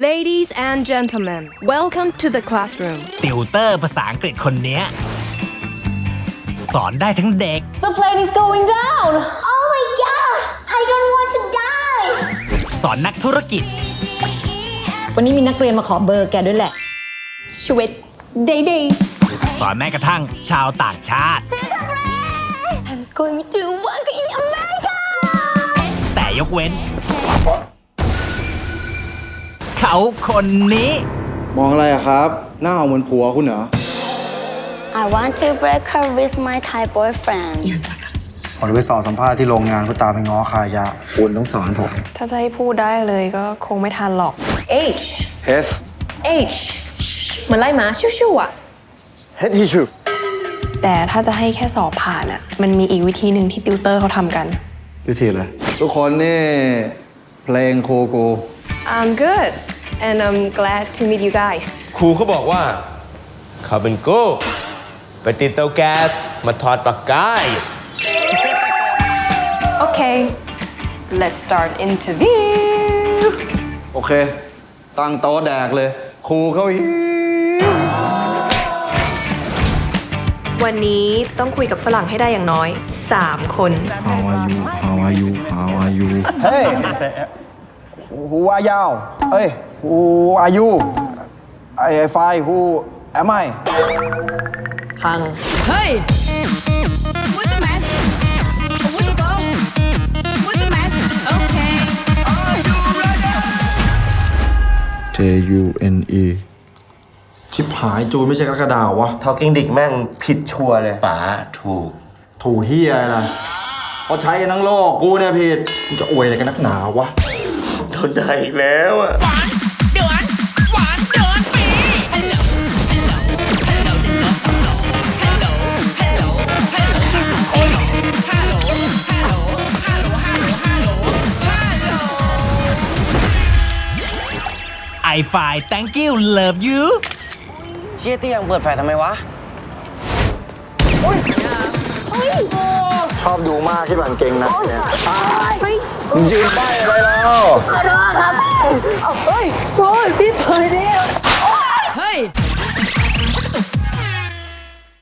Ladies and gentlemen, welcome to the classroom. ติวเตอร์ภาษาอังกฤษคนเนี้ย สอนได้ทั้งเด็ก The plane is going down! Oh my god! I don't want to die! สอนนักธุรกิจ วันนี้มีนักเรียนมาขอเบอร์แกด้วยแหละชีวิต day day สอนแม้กระทั่งชาวต่างชาติ I'm going to work in America แต่ยกเว้น เขาคนนี้ มองอะไรอะครับ หน้าเหมือนผัวคุณเหรอ I want to break her with my Thai boyfriend. ผมจะไปสอบสัมภาษณ์ที่โรงงานเพื่อตามไปง้อคายะคุณต้องสอนผม ถ้าจะให้พูดได้เลยก็คงไม่ทันหรอก H H H เหมือนไล่หมาชิวๆอะ H T U แต่ถ้าจะให้แค่สอบผ่านอะมันมีอีกวิธีหนึ่งที่ติวเตอร์เขาทำกัน วิธีอะไร ทุกคนนี่ เพลงโคโก I'm good and I'm glad to meet you guys ครูเขาบอกว่าเขาเป็นกู้ไปติดเตาแก๊สมาถอดปลั๊กไกส์ Okay let's start interview โอเค ตั้งโต๊ะแดกเลย ครูเขาหิววันนี้ต้องคุยกับฝรั่งให้ได้อย่างน้อย 3 คน How are you How are you How are you Hey Who are you เอ้ย Who are you I I find Who am I พัง J U N E ชิบหายจูนไม่ใช่กระดาววะทอ l กิ้งดิกแม่งผิดชัวร์เลย ป๋าถูก ถูกเฮียอะไรล่ะเขาใช้กันทั้งโลกกูเนี่ยผิดกูจะอวยอะไรกันนักหนาวะ โดนได้อีกแล้วอะ I find thank you love you เชี่ยเตี้ยงเปิดแฟลชทำไมวะ ชอบดูมากที่บันเก่งนะเนี่ยมึงยืนใบ้อะไรแล้ว ขอโทษครับเฮ้ยโอ้ยพี่เผยดิ